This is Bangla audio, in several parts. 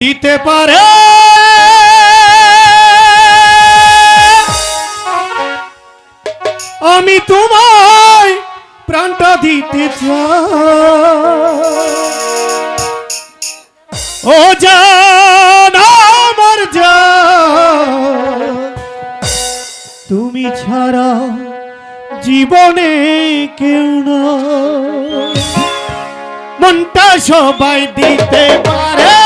দিতে পারে। আমি তোমায় প্রাণটা দিতে ও আমার জান, তুমি ছাড়া জীবনে কেউ না মনটা সবাই দিতে পারে।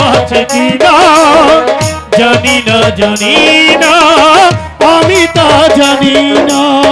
আছে কিনা জানি না জানি না। আমি তা জানি না।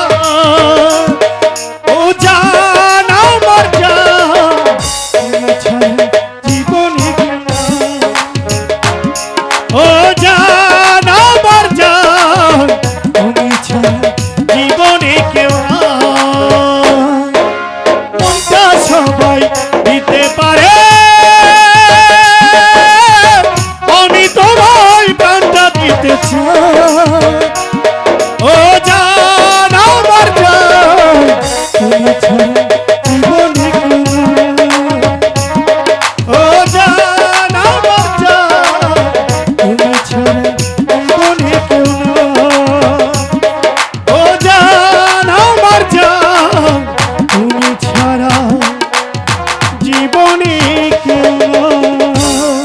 সবাই দিতে পারে। আমি তোমায় প্রাণটা দিতে চাই।